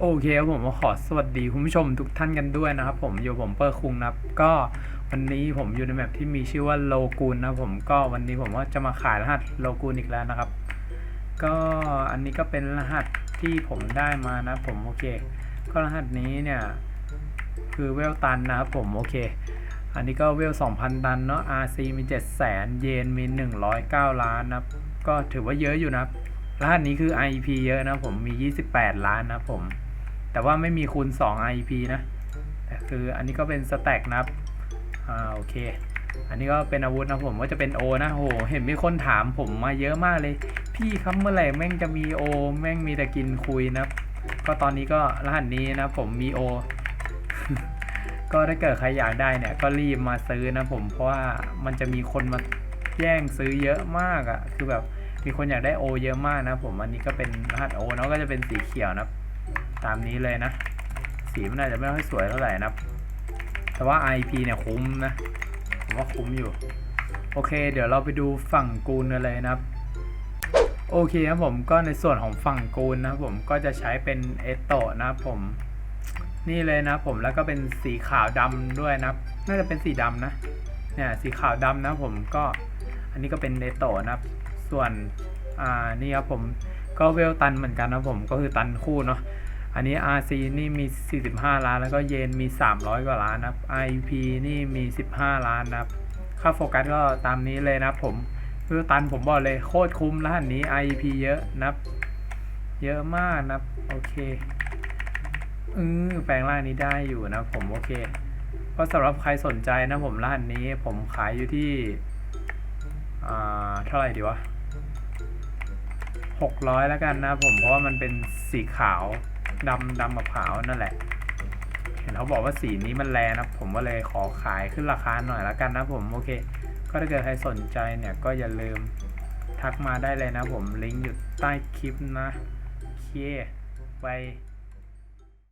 โอเคครับผมขอสวัสดีคุณผู้ชมทุกท่านกันด้วยนะครับ ผมอยู่ผมเปอร์คุงนะครับ ก็วันนี้ผมอยู่ในแมปที่มีชื่อว่าโลกูนนะผมก็วันนี้ผมว่าจะมาขายรหัสโลกูนอีกแล้วนะครับ ก็อันนี้ก็เป็นรหัสที่ผมได้มานะผมโอเค ก็รหัสนี้เนี่ย คือเวลตันนะครับผมโอเค อันนี้ก็เวล 2,000 ตันเนาะ RC มี 700,000เยนมี 109 ล้านนะก็ถือว่าเยอะอยู่นะรหัสนี้คือ IP เยอะนะผมมี 28 ล้านนะผม แต่ว่าไม่มีคูณ 2 IP นะแต่คืออันนี้ก็เป็นสแต็กนะครับอ่าโอเค อันนี้ก็เป็นอาวุธนะผมก็จะเป็นโอนะโหเห็นมีคนถามผมมาเยอะมากเลย พี่ครับเมื่อไหร่แม่งจะมีโอแม่งมีแต่กินคุยนะก็ตอนนี้ก็รหัสนี้นะผมมีโอก็ถ้าเกิดใครอยากได้เนี่ยก็รีบมาซื้อนะผมเพราะว่ามันจะมีคนมาแย่งซื้อเยอะมากอะ่ะคือแบบมีคนอยากได้โอเยอะมากนะผมอันนี้ก็เป็นรหัสโอเนาะก็จะเป็นสีเขียวนะครับ ตามนี้เลยนะ สีมันอาจจะไม่ค่อยสวยเท่าไหร่นะแต่ว่า IP เนี่ยคุ้มนะผมว่าคุ้มอยู่ โอเค เดี๋ยวเราไปดูฝั่งกูนกันเลยนะครับ โอเคครับผมก็ในส่วนของฝั่งกูนนะครับผมก็จะใช้เป็นเอโตะนะครับผมนี่เลยนะผมแล้วก็เป็นสีขาวดำด้วยนะน่าจะเป็นสีดำนะเนี่ยสีขาวดำนะผมก็อันนี้ก็เป็นเอโตนะครับ ส่วนอ่านี่ครับผมก็เวลตันเหมือนกันนะผมก็คือตันคู่เนาะ อันนี้ RC นี่มี 45 ล้าน แล้วก็เยนมี 300 กว่าล้านนะครับ IP นี่มี 15 ล้านนะครับ ค่าโฟกัสก็ตามนี้เลยนะผมเวลตันผมบอกเลยโคตรคุ้มรหัสนี้ IP เยอะนะครับ เยอะมากนะครับ โอเคอือแปลงร่างนี้ได้อยู่นะผมโอเค ก็สำหรับใครสนใจนะผมรหัสนี้ผมขายอยู่ที่อ่าเท่าไหร่ดีวะหกร้อยแล้วกันนะผมเพราะว่ามันเป็นสีขาว ดำดำมะพร้าวนั่นแหละ เห็นเขาบอกว่าสีนี้มันแรงนะผมก็เลยขอขายขึ้นราคาหน่อยแล้วกันนะผมโอเค ก็ถ้าเกิดใครสนใจเนี่ยก็อย่าลืมทักมาได้เลยนะผมลิงก์อยู่ใต้คลิปนะโอเคไป